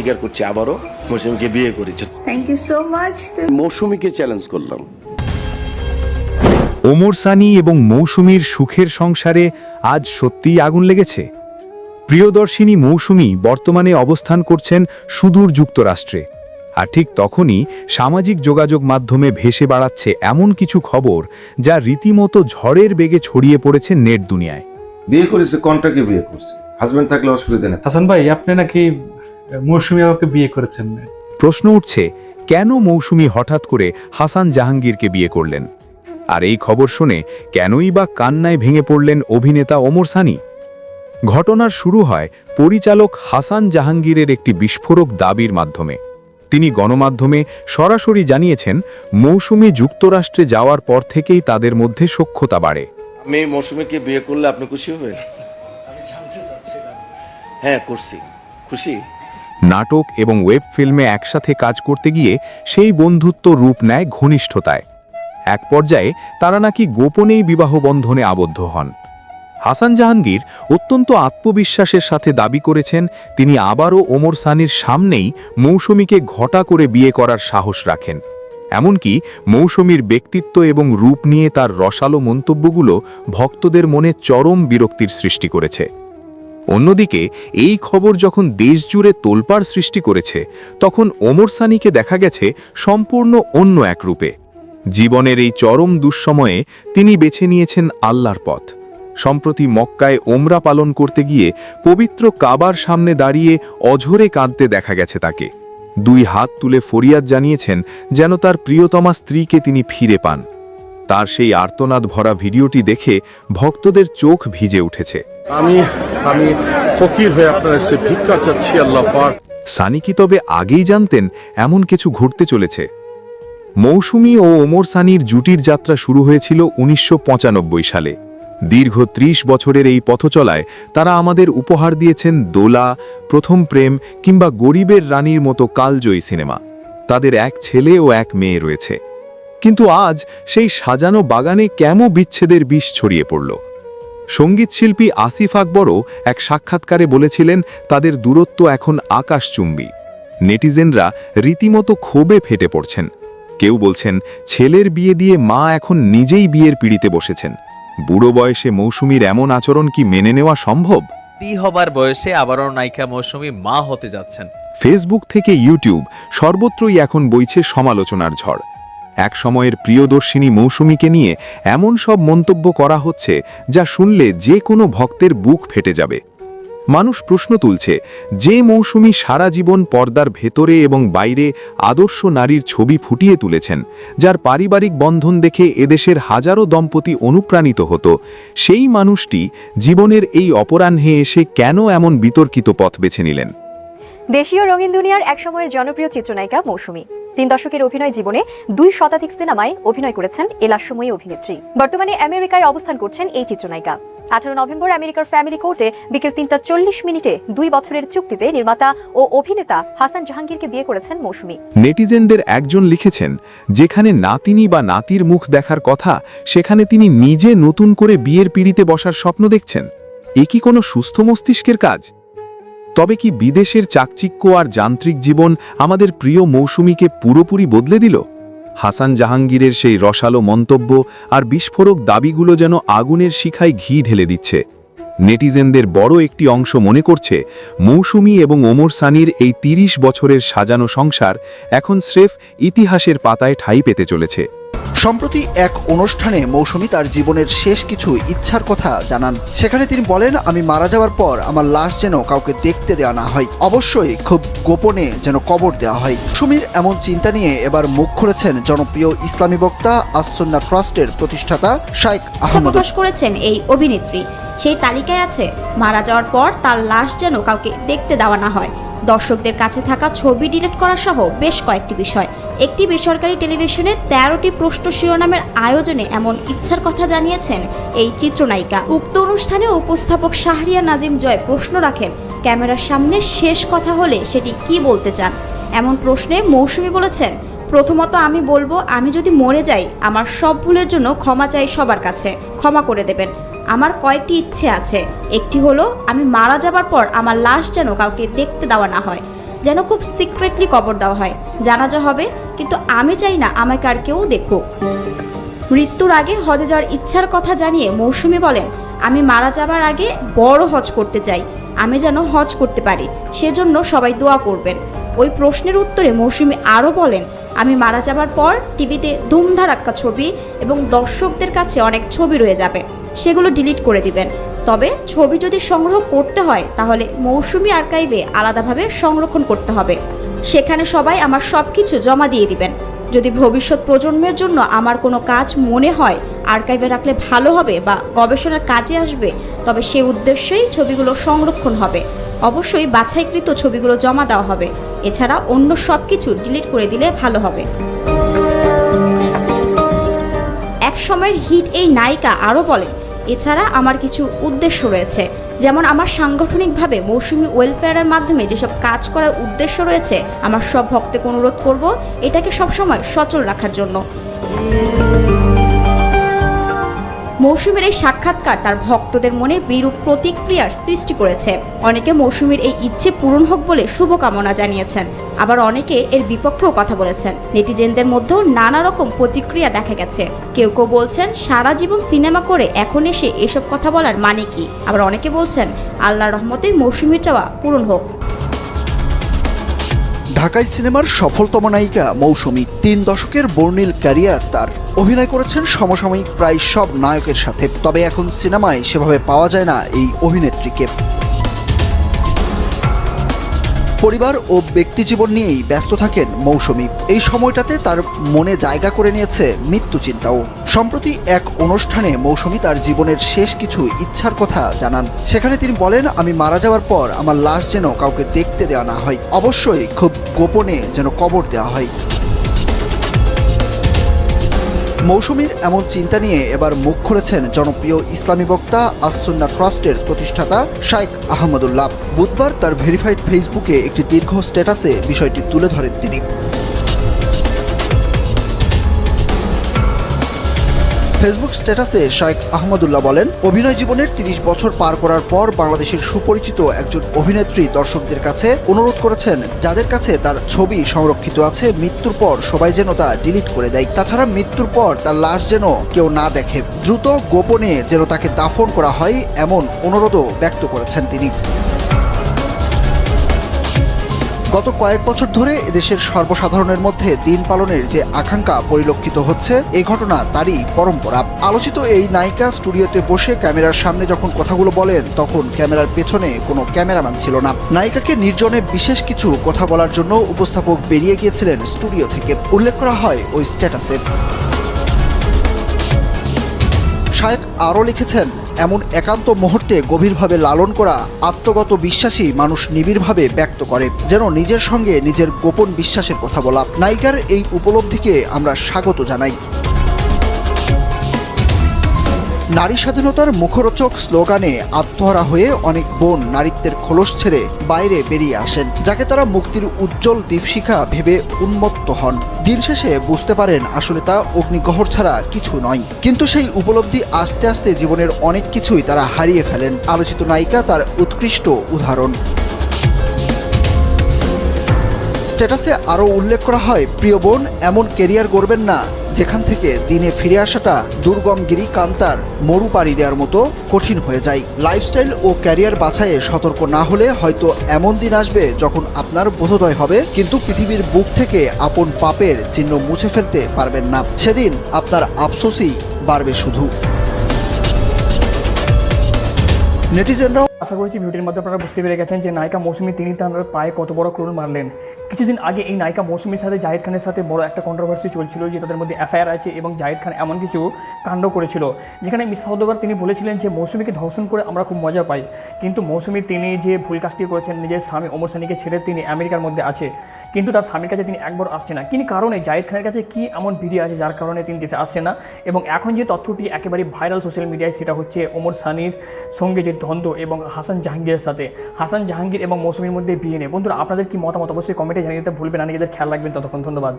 স্বীকার করছি আবারও। মৌসুমীকে বিয়ে করেছে। থ্যাংক ইউ সো মাচ মৌসুমীকে চ্যালেঞ্জ করলাম। ওমর সানি এবং মৌসুমীর সুখের সংসারে আজ সত্যিই আগুন লেগেছে। প্রিয়দর্শিনী মৌসুমী বর্তমানে অবস্থান করছেন সুদূর যুক্তরাষ্ট্রে। আর ঠিক তখনই সামাজিক যোগাযোগ মাধ্যমে ভেসে বাড়াচ্ছে এমন কিছু খবর যা রীতিমতো ঝড়ের বেগে ছড়িয়ে পড়েছে নেট দুনিয়ায়। বিয়ে করেছে কন্টাকে বিয়ে করছে? হাজবেন্ড থাকলে অসুবিধা নেই। হাসান ভাই আপনি নাকি মৌসুমী আমাকে বিয়ে করেছেন। প্রশ্ন উঠছে কেন মৌসুমী হঠাৎ করে হাসান জাহাঙ্গীরকে বিয়ে করলেন? আর এই খবর শুনে কেনই বা কান্নায় ভেঙে পড়লেন অভিনেতা ওমর সানি? ঘটনার শুরু হয় পরিচালক হাসান জাহাঙ্গীরের একটি বিস্ফোরক দাবির মাধ্যমে। তিনি গণমাধ্যমে সরাসরি জানিয়েছেন মৌসুমী যুক্তরাষ্ট্রে যাওয়ার পর থেকেই তাদের মধ্যে সখ্যতা বাড়ে। আমি মৌসুমীকে বিয়ে করলে আপনি খুশি হবেন? হ্যাঁ করছি। খুশি? নাটক এবং ওয়েব ফিল্মে একসাথে কাজ করতে গিয়ে সেই বন্ধুত্ব রূপ নেয় ঘনিষ্ঠতায়। এক পর্যায়ে তারা নাকি গোপনেই বিবাহ বন্ধনে আবদ্ধ হন। হাসান জাহাঙ্গীর অত্যন্ত আত্মবিশ্বাসের সাথে দাবি করেছেন, তিনি আবারও ওমর সানির সামনেই মৌসুমীকে ঘটা করে বিয়ে করার সাহস রাখেন। এমনকি মৌসুমীর ব্যক্তিত্ব এবং রূপ নিয়ে তার রসালো মন্তব্যগুলো ভক্তদের মনে চরম বিরক্তির সৃষ্টি করেছে। অন্যদিকে, এই খবর যখন দেশজুড়ে তোলপাড় সৃষ্টি করেছে, তখন ওমর সানিকে দেখা গেছে সম্পূর্ণ অন্য এক রূপে। জীবনের এই চরম দুঃসময়ে তিনি বেছে নিয়েছেন আল্লাহর পথ। সম্প্রতি মক্কায় ওমরা পালন করতে গিয়ে পবিত্র কাবার সামনে দাঁড়িয়ে অঝরে কাঁদতে দেখা গেছে তাকে। দুই হাত তুলে ফরিয়াদ জানিয়েছেন যেন তার প্রিয়তমা স্ত্রীকে তিনি ফিরে পান। তার সেই আর্তনাদ ভরা ভিডিওটি দেখে ভক্তদের চোখ ভিজে উঠেছে। আমি আমি ফকির হয়ে আপনার কাছে ভিক্ষা চাচ্ছি আল্লাহ পাক। সানি কি তবে আগেই জানতেন এমন কিছু ঘটতে চলেছে? মৌসুমী ও ওমর সানির জুটির যাত্রা শুরু হয়েছিল উনিশশো পঁচানব্বই সালে। দীর্ঘ ত্রিশ বছরের এই পথচলায় তারা আমাদের উপহার দিয়েছেন দোলা প্রথম প্রেম কিংবা গরিবের রানীর মতো কালজয়ী সিনেমা। তাদের এক ছেলে ও এক মেয়ে রয়েছে। কিন্তু আজ সেই সাজানো বাগানে কেমন বিচ্ছেদের বিষ ছড়িয়ে পড়ল? সঙ্গীতশিল্পী আসিফ আকবরও এক সাক্ষাৎকারে বলেছিলেন তাদের দূরত্ব এখন আকাশচুম্বী। নেটিজেনরা রীতিমতো ক্ষোভে ফেটে পড়ছেন। কেউ বলছেন ছেলের বিয়ে দিয়ে মা এখন নিজেই বিয়ের পিড়িতে বসেছেন। বুড়ো বয়সে মৌসুমীর এমন আচরণ কি মেনে নেওয়া সম্ভব? হবার বয়সে আবারও নায়িকা মৌসুমী মা হতে যাচ্ছেন। ফেসবুক থেকে ইউটিউব সর্বত্রই এখন বইছে সমালোচনার ঝড়। এক সময়ের প্রিয়দর্শিনী মৌসুমীকে নিয়ে এমন সব মন্তব্য করা হচ্ছে যা শুনলে যে কোনো ভক্তের বুক ফেটে যাবে। মানুষ প্রশ্ন তুলছে, যে মৌসুমী সারা জীবন পর্দার ভেতরে এবং বাইরে আদর্শ নারীর ছবি ফুটিয়ে তুলেছেন, যার পারিবারিক বন্ধন দেখে এদেশের হাজারো দম্পতি অনুপ্রাণিত হতো, সেই মানুষটি জীবনের এই অপরাহ্নে এসে কেন এমন বিতর্কিত পথ বেছে নিলেন? দেশীয় রঙিন দুনিয়ার একসময়ের জনপ্রিয় চিত্রনায়িকা মৌসুমী। তিন দশকের অভিনয় জীবনে দুই শতাধিক সিনেমায় অভিনয় করেছেন এলাসময়ী অভিনেত্রী। বর্তমানে আমেরিকায় অবস্থান করছেন এই চিত্রনায়িকা। আঠারো নভেম্বর আমেরিকার ফ্যামিলি কোর্টে বিকেল তিনটা চল্লিশ মিনিটে দুই বছরের চুক্তিতে নির্মাতা ও অভিনেতা হাসান জাহাঙ্গীরকে বিয়ে করেছেন মৌসুমী। নেটিজেনদের একজন লিখেছেন, যেখানে নাতিনি বা নাতির মুখ দেখার কথা, সেখানে তিনি নিজে নতুন করে বিয়ের পিড়িতে বসার স্বপ্ন দেখছেন। এ কি কোনো সুস্থ মস্তিষ্কের কাজ? তবে কি বিদেশের চাকচিক্য আর যান্ত্রিক জীবন আমাদের প্রিয় মৌসুমিকে পুরোপুরি বদলে দিল? হাসান জাহাঙ্গীরের সেই রসালো মন্তব্য আর বিস্ফোরক দাবিগুলো যেন আগুনের শিখায় ঘি ঢেলে দিচ্ছে। নেটিজেনদের বড় একটি অংশ মনে করছে, মৌসুমি এবং ওমর সানির এই ৩০ বছরের সাজানো সংসার এখন স্রেফ ইতিহাসের পাতায় ঠাঁই পেতে চলেছে। সম্প্রতি এক অনুষ্ঠানে মৌসুমী তার জীবনের শেষ কিছু ইচ্ছার কথা জানান। সেখানে তিনি বলেন আমি মারা যাওয়ার পর আমার লাশ যেন কাউকে দেখতে দেওয়া না হয়। অবশ্যই খুব গোপনে যেন কবর দেওয়া হয়। সুমির এমন চিন্তা নিয়ে এবার মুখ খুলেছেন জনপ্রিয় ইসলামী বক্তা আসন্না ট্রাস্টের প্রতিষ্ঠাতা ইচ্ছা আহমদ। প্রকাশ করেছেন এই অভিনেত্রী। সেই তালিকায় আছে মারা যাওয়ার পর তার লাশ যেন কাউকে দেখতে দেওয়া না হয়। দর্শকদের কাছে থাকা ছবি ডিলিট করা সহ বেশ কয়েকটি বিষয়। একটি বেসরকারি টেলিভিশনে তেরোটি প্রশ্ন শিরোনামের আয়োজনে এমন ইচ্ছার কথা জানিয়েছেন এই চিত্রনায়িকা। উক্ত অনুষ্ঠানে উপস্থাপক শাহরিয়া নাজিম জয় প্রশ্ন রাখেন, ক্যামেরার সামনে শেষ কথা হলে সেটি কি বলতে চান? এমন প্রশ্নে মৌসুমী বলেছেন, প্রথমত আমি বলব, আমি যদি মরে যাই, আমার সব ভুলের জন্য ক্ষমা চাই সবার কাছে, ক্ষমা করে দেবেন। আমার কয়েকটি ইচ্ছে আছে। একটি হলো, আমি মারা যাবার পর আমার লাশ যেন কাউকে দেখতে দেওয়া না হয়, যেন খুব সিক্রেটলি কবর দেওয়া হয়। জানাজা হবে, কিন্তু আমি চাই না আমাকে আর কেউ দেখুক। মৃত্যুর আগে হজে যাওয়ার ইচ্ছার কথা জানিয়ে মৌসুমি বলেন, আমি মারা যাবার আগে বড় হজ করতে চাই। আমি যেন হজ করতে পারি। সেজন্য সবাই দোয়া করবেন। ওই প্রশ্নের উত্তরে মৌসুমি আরও বলেন, আমি মারা যাবার পর টিভিতে ধুমধারাক্কা ছবি এবং দর্শকদের কাছে অনেক ছবি রয়ে যাবে। সেগুলো ডিলিট করে দিবেন। তবে ছবি যদি সংগ্রহ করতে হয়, তাহলে মৌসুমি আর্কাইভে আলাদাভাবে সংরক্ষণ করতে হবে। সেখানে সবাই আমার সব কিছু জমা দিয়ে দিবেন। যদি ভবিষ্যৎ প্রজন্মের জন্য আমার কোনো কাজ মনে হয় আর্কাইভে রাখলে ভালো হবে বা গবেষণার কাজে আসবে, তবে সে উদ্দেশ্যেই ছবিগুলো সংরক্ষণ হবে। অবশ্যই বাছাইকৃত ছবিগুলো জমা দেওয়া হবে। এছাড়া অন্য সব কিছু ডিলিট করে দিলে ভালো হবে। এক সময়ের হিট এই নায়িকা আরও বলেন এছাড়া আমার কিছু উদ্দেশ্য রয়েছে। যেমন আমার সাংগঠনিকভাবে মৌসুমি ওয়েলফেয়ারের মাধ্যমে যেসব কাজ করার উদ্দেশ্য রয়েছে, আমার সব ভক্তকে অনুরোধ করব, এটাকে সবসময় সচল রাখার জন্য। মৌসুমীর এই সাক্ষাৎকার তার ভক্তদের মনে বিরূপ প্রতিক্রিয়ার সৃষ্টি করেছে। অনেকে মৌসুমীর এই ইচ্ছে পূরণ হোক বলে শুভকামনা জানিয়েছেন। আবার অনেকে এর বিপক্ষেও কথা বলেছেন। নেটিজেনদের মধ্যেও নানা রকম প্রতিক্রিয়া দেখা গেছে। কেউ কেউ বলছেন, সারা জীবন সিনেমা করে এখন এসে এসব কথা বলার মানে কি? আবার অনেকে বলছেন, আল্লাহর রহমতে মৌসুমীর চাওয়া পূরণ হোক। ঢাকাই সিনেমার সফলতম নায়িকা মৌসুমী তিন দশকের বর্ণিল ক্যারিয়ার তার। অভিনয় করেছেন সমসাময়িক প্রায় সব নায়কের সাথে, তবে এখন সিনেমায় সেভাবে পাওয়া যায় না এই অভিনেত্রীকে। পরিবার ও ব্যক্তিজীবন নিয়েই ব্যস্ত থাকেন মৌসুমী। এই সময়টাতে তার মনে জায়গা করে নিয়েছে মৃত্যু চিন্তাও। সম্প্রতি এক অনুষ্ঠানে মৌসুমী তার জীবনের শেষ কিছু ইচ্ছার কথা জানান। সেখানে তিনি বলেন, আমি মারা যাওয়ার পর আমার লাশ যেন কাউকে দেখতে দেওয়া না হয়। অবশ্যই খুব গোপনে যেন কবর দেওয়া হয়। মৌসুমীর এমন চিন্তা নিয়ে এবার মুখ খুলেছেন জনপ্রিয় ইসলামী বক্তা আসুন্না ট্রাস্টের প্রতিষ্ঠাতা শাইখ আহমদুল্লাহ। বুধবার তার ভেরিফাইড ফেসবুকে একটি দীর্ঘ স্ট্যাটাসে বিষয়টি তুলে ধরেন তিনি। ফেসবুক স্ট্যাটাসে শাইখ আহমদুল্লাহ বলেন, অভিনয় জীবনের তিরিশ বছর পার করার পর বাংলাদেশের সুপরিচিত একজন অভিনেত্রী দর্শকদের কাছে অনুরোধ করেছেন, যাদের কাছে তার ছবি সংরক্ষিত আছে, মৃত্যুর পর সবাই যেন তা ডিলিট করে দেয়। তাছাড়া মৃত্যুর পর তার লাশ যেন কেউ না দেখে। দ্রুত গোপনে যেন তাকে দাফন করা হয়, এমন অনুরোধও ব্যক্ত করেছেন তিনি। গত কয়েক বছর ধরে এদেশের সর্বসাধারণের মধ্যে দিন পালনের যে আকাঙ্ক্ষা পরিলক্ষিত হচ্ছে এই ঘটনা তারই পরম্পরা। আলোচিত এই নায়িকা স্টুডিওতে বসে ক্যামেরার সামনে যখন কথাগুলো বলেন, তখন ক্যামেরার পেছনে কোনো ক্যামেরাম্যান ছিল না। নায়িকাকে নির্জনে বিশেষ কিছু কথা বলার জন্য উপস্থাপক বেরিয়ে গিয়েছিলেন স্টুডিও থেকে। উল্লেখ করা হয় ওই স্ট্যাটাসে। শায়েক আরও লিখেছেন এমন একান্ত মুহূর্তে গভীরভাবে লালন করা আত্মগত বিশ্বাসী মানুষ নিবিড়ভাবে ব্যক্ত করে, যেন নিজের সঙ্গে নিজের গোপন বিশ্বাসের কথা বলা। নায়িকার এই উপলব্ধিকে আমরা স্বাগত জানাই। নারী স্বাধীনতার মুখরোচক স্লোগানে আত্মহারা হয়ে অনেক বোন নারীত্বের খোলস ছেড়ে বাইরে বেরিয়ে আসেন, যাকে তারা মুক্তির উজ্জ্বল দীপশিখা ভেবে উন্মত্ত হন। দিন শেষে বুঝতে পারেন আসলে তা অগ্নিগহর ছাড়া কিছু নয়। কিন্তু সেই উপলব্ধি আস্তে আস্তে জীবনের অনেক কিছুই তারা হারিয়ে ফেলেন। আলোচিত নায়িকা তার উৎকৃষ্ট উদাহরণ। স্ট্যাটাসে আরও উল্লেখ করা হয়, প্রিয় বোন, এমন কেরিয়ার গড়বেন না যেখান থেকে দিনে ফিরে আসাটা দুর্গমগিরি কান্তার মরু পাড়ি দেওয়ার মতো কঠিন হয়ে যায়। লাইফস্টাইল ও ক্যারিয়ার বাছাইয়ে সতর্ক না হলে হয়তো এমন দিন আসবে যখন আপনার বোধোদয় হবে, কিন্তু পৃথিবীর বুক থেকে আপন পাপের চিহ্ন মুছে ফেলতে পারবেন না। সেদিন আপনার আফসোসই বাড়বে শুধু। নেটিজেনরাও আশা করছি ভিডিওর মাধ্যমে আপনারা বুঝতে পেরে গেছেন যে নায়িকা মৌসুমী তিনি তার পায়ে কত বড় ক্রোল মারলেন। কিছুদিন আগে এই নায়িকা মৌসুমীর সাথে জাহিদ খানের সাথে বড় একটা কন্ট্রোভার্সি চলছিল যে তাদের মধ্যে এফআইআর আছে এবং জাহিদ খান এমন কিছু কাণ্ড করেছিল, যেখানে মিস সৌদগর তিনি বলেছিলেন যে মৌসুমীকে ধর্ষণ করে আমরা খুব মজা পাই। কিন্তু মৌসুমী তিনি যে ভুল কাজটি করেছেন, নিজের স্বামী ওমর সানিকে ছেড়ে তিনি আমেরিকার মধ্যে আছে। কিন্তু তার স্বামীর কাছে তিনি একবার আসছে না। কিন্তু কারণে জাহিদ খানের কাছে কি এমন ভিডিও আছে যার কারণে তিনি দেশে আসছে না? এবং এখন যে তথ্যটি একেবারে ভাইরাল সোশ্যাল মিডিয়ায়, সেটা হচ্ছে ওমর সানির সঙ্গে যে দ্বন্দ্ব এবং হাসান জাহাঙ্গীরের সাথে। হাসান জাহাঙ্গীর এবং মৌসুমীর মধ্যে বিয়ে নেই বন্ধুরা, আপনাদের কি মতামত? অবশ্যই কমেন্টে জানিয়ে দিতে ভুলবেন না। নিজেদের খেয়াল রাখবেন। ততক্ষণ ধন্যবাদ।